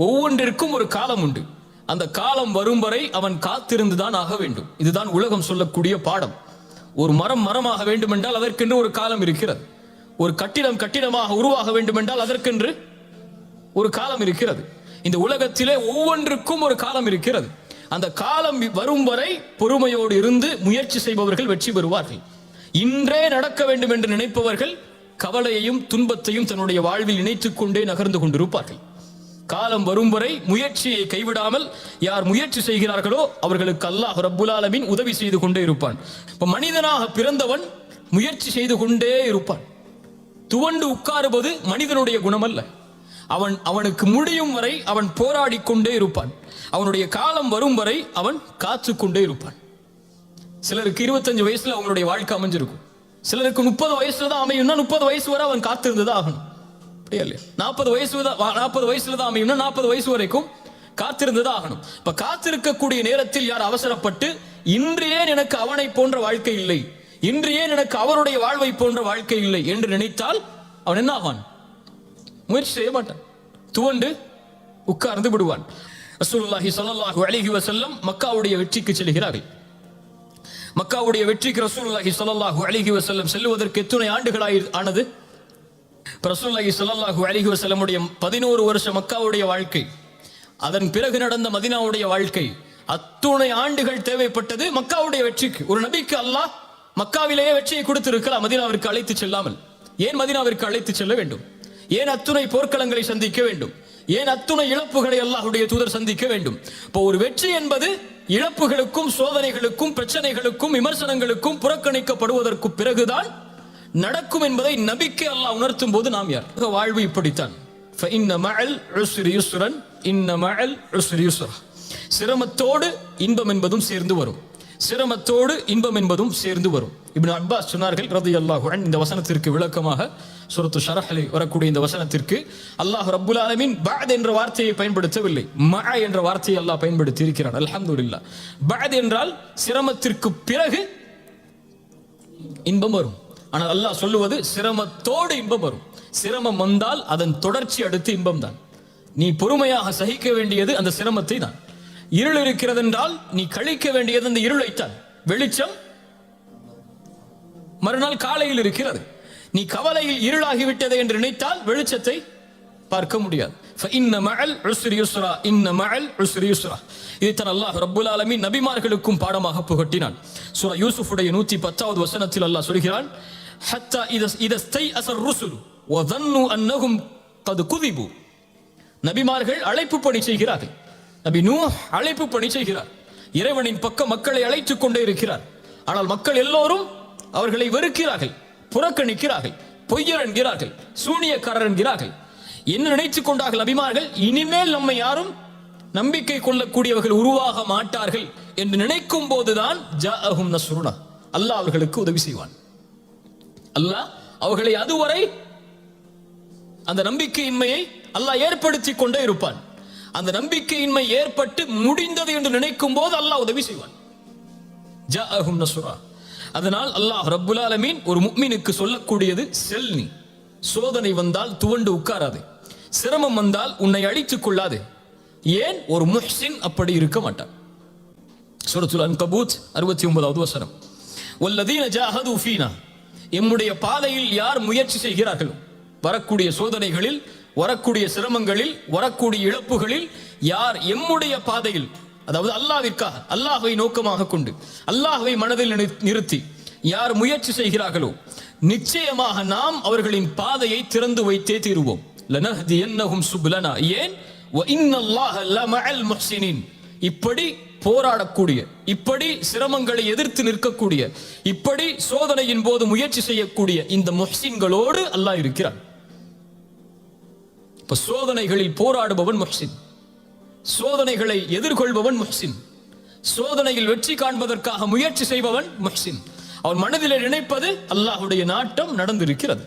ஒவ்வொன்றிற்கும் ஒரு காலம் உண்டு. அந்த காலம் வரும் வரை அவன் காத்திருந்துதான் ஆக வேண்டும். இதுதான் உலகம் சொல்லக்கூடிய பாடம். ஒரு மரம் மரமாக வேண்டுமென்றால் அதற்கென்று ஒரு காலம் இருக்கிறது. ஒரு கட்டிடம் கட்டிடமாக உருவாக வேண்டுமென்றால் அதற்கென்று ஒரு காலம் இருக்கிறது. இந்த உலகத்திலே ஒவ்வொன்றுக்கும் ஒரு காலம் இருக்கிறது. அந்த காலம் வரும் வரை பொறுமையோடு இருந்து முயற்சி செய்பவர்கள் வெற்றி பெறுவார்கள். இன்றே நடக்க வேண்டும் என்று நினைப்பவர்கள் கவலையையும் துன்பத்தையும் தன்னுடைய வாழ்வில் இணைத்துக் கொண்டே நகர்ந்து கொண்டிருப்பார்கள். காலம் வரும் வரை முயற்சியை கைவிடாமல் யார் முயற்சி செய்கிறார்களோ அவர்களுக்கு அல்லாஹ் ரபுலாலமின் உதவி செய்து கொண்டே இருப்பான். இப்ப மனிதனாக பிறந்தவன் முயற்சி செய்து கொண்டே இருப்பான். துவண்டு உட்காருவது மனிதனுடைய குணமல்ல. அவன் அவனுக்கு முடியும் வரை அவன் போராடி கொண்டே இருப்பான். அவனுடைய காலம் வரும் வரை அவன் காத்து கொண்டே இருப்பான். சிலருக்கு இருபத்தஞ்சு வயசுல அவங்களுடைய வாழ்க்கை அமைஞ்சிருக்கும். சிலருக்கு முப்பது வயசுல தான் அமையும்னா முப்பது வயசு வரை அவன் காத்திருந்ததா ஆகணும். அப்படியா இல்லையா நாற்பது வயசு தான் நாற்பது வயசுல தான் அமையும்னா நாற்பது வயசு வரைக்கும் காத்திருந்தது ஆகணும். இப்ப காத்திருக்கக்கூடிய நேரத்தில் யார் அவசரப்பட்டு இன்று ஏன் எனக்கு அவனை போன்ற வாழ்க்கை இல்லை? இன்று ஏன் எனக்கு அவருடைய வாழ்வை போன்ற வாழ்க்கை இல்லை என்று நினைத்தால் அவன் என்ன ஆவான்? முயற்சி செய்ய மாட்டான். துவண்டு உட்கார்ந்து விடுவான். ரசூலுல்லாஹி ஸல்லல்லாஹு அலைஹி வஸல்லம் மக்காவுடைய வெற்றிக்கு செல்கிறார்கள். மக்காவுடைய வெற்றிக்கு ரசூலுல்லாஹி ஸல்லல்லாஹு அலைஹி வஸல்லம் செல்வதற்கு எத்தனை ஆண்டுகள் ஆனது? பிரசுல்லாஹி சொல்லல்லாஹு அலிஹி வசலமுடைய பதினோரு 11 வருஷ மக்காவுடைய வாழ்க்கை அதன் பிறகு நடந்த மதினாவுடைய வாழ்க்கை அத்துணை ஆண்டுகள் தேவைப்பட்டது மக்காவுடைய வெற்றிக்கு. ஒரு நபிக்கு அல்லாஹ் மக்காவிலேயே வெற்றியை கொடுத்திருக்கலாம் மதினாவிற்கு அழைத்து செல்லாமல். ஏன் மதினாவிற்கு அழைத்து செல்ல வேண்டும்? ஏன் அத்துணை போர்க்களங்களை சந்திக்க வேண்டும்? ஏன் அத்துணை இழப்புகளை அல்லாஹுடைய தூதர் சந்திக்க வேண்டும்? இப்போ ஒரு வெற்றி என்பது இழப்புகளுக்கும் சோதனைகளுக்கும் பிரச்சனைகளுக்கும் விமர்சனங்களுக்கும் புறக்கணிக்கப்படுவதற்கு பிறகுதான் நடக்கும் என்பதை நம்பிக்கை அல்லாஹ் உணர்த்தும் போது நாம் யார்? வாழ்வு இப்படித்தான். சிரமத்தோடு இன்பம் என்பதும் சேர்ந்து வரும். சிரமத்தோடு இன்பம் என்பதும் சேர்ந்து வரும். இப்னு அன்பா சொன்னார்கள் ரதி அல்லாஹுடன் இந்த வசனத்திற்கு விளக்கமாக சுரத்து ஷரஹலை வரக்கூடிய இந்த வசனத்திற்கு அல்லாஹ் ரப்புல் ஆலமின் பாத் என்ற வார்த்தையை பயன்படுத்தவில்லை. ம என்ற வார்த்தையை அல்லாஹ் பயன்படுத்தி இருக்கிறான் அலமதுல்லா பாத் என்றால் சிரமத்திற்கு பிறகு இன்பம் வரும். ஆனால் அல்லாஹ் சொல்லுவது சிரமத்தோடு இன்பம் வரும். சிரமம் வந்தால் அதன் தொடர்ச்சி அடுத்து இன்பம் தான் நீ பொறுமையாக சகிக்க வேண்டியது அந்த சிரமத்தை தான். இருள் இருக்கிறது என்றால் நீ கழிக்க வேண்டியது அந்த இருளைத்தான். வெளிச்சம் மறுநாள் காலையில் இருக்கிறது. நீ கவலையில் இருளாகிவிட்டது என்று நினைத்தால் வெளிச்சத்தை பார்க்க முடியாது. இதைத்தான் அல்லாஹ் ரப்புல் ஆலமி நபிமார்களுக்கும் பாடமாக புகட்டினான். சுரா யூசுஃபுடைய நூத்தி பத்தாவது வசனத்தில் அல்லாஹ் சொல்கிறான் ஹத்தா இதஸ் இதஸ்தை அசர் ருசுல் வதன்னு அன்னகும் கது குதிபு. நபிமார்கள் அழைப்பு பணி செய்கிறார்கள். நபி நூ அழைப்பு பணி செய்கிறார். இறைவனின் பக்கம் மக்களை அழைத்துக் கொண்டே இருக்கிறார். ஆனால் மக்கள் எல்லோரும் அவர்களை வெறுக்கிறார்கள் புறக்கணிக்கிறார்கள் பொய்யர் என்கிறார்கள் சூனியக்காரர் என்கிறார்கள். என்ன நினைத்துக் கொண்டார்கள் அபிமார்கள் இனிமேல் நம்மை யாரும் நம்பிக்கை கொள்ளக்கூடியவர்கள் உருவாக மாட்டார்கள் என்று நினைக்கும் போதுதான் ஜாஅஹும் நஸ்ருனா. அல்லாஹ் அவர்களுக்கு உதவி செய்வான். அல்லாஹ் அவர்களை அதுவரை அந்த நம்பிக்கையின்மையை அல்லாஹ் ஏற்படுத்தி கொண்டே இருப்பான். அந்த நம்பிக்கையின்மை ஏற்பட்டு முடிந்தது என்று நினைக்கும் போது அல்லாஹ் உதவி செய்வான். ஜாஅஹும் நஸ்ரா அதனால் அல்லாஹ் ரப்புல் ஆலமீன் ஒரு முக்மினுக்கு சொல்லக்கூடியது செல் நீ. சோதனை வந்தால் துவண்டு உட்காராது. சிரமம் வந்தால் உன்னை அழித்துக் கொள்ளாது. ஏன்? ஒரு முஹ்சின் அப்படி இருக்க மாட்டான். சூரத்துல் அன்கபூத் அறுபத்தி ஒன்பதாவது வசனம். வல்லதீன ஜாஹது ஃபீனா. எம்முடைய பாதையில் யார் முயற்சி செய்கிறார்களோ வரக்கூடிய சோதனைகளில் வரக்கூடிய சிரமங்களில் வரக்கூடிய இழப்புகளில் யார் எம்முடைய பாதையில் அதாவது அல்லாவிற்காக அல்லாஹை நோக்கமாக கொண்டு அல்லாஹை மனதில் நிறு- நிறுத்தி யார் முயற்சி செய்கிறார்களோ நிச்சயமாக நாம் அவர்களின் பாதையை திறந்து வைத்தே தீருவோம். லனஹ்தியன்னஹும் சுப்லனா. ஏன்? இப்படி போராடக்கூடிய இப்படி சிரமங்களை எதிர்த்து நிற்கக்கூடிய இப்படி சோதனையின் போது முயற்சி செய்யக்கூடிய இந்த மொஹ்சின்களோடு அல்லாஹ் இருக்கிறார் இப்ப சோதனைகளில் போராடுபவன் மொஹ்சின். சோதனைகளை எதிர்கொள்பவன் மொஹ்சின். சோதனையில் வெற்றி காண்பதற்காக முயற்சி செய்பவன் மொஹ்சின். அவன் மனதிலே நினைப்பது அல்லாஹ்வுடைய நாட்டம் நடந்திருக்கிறது.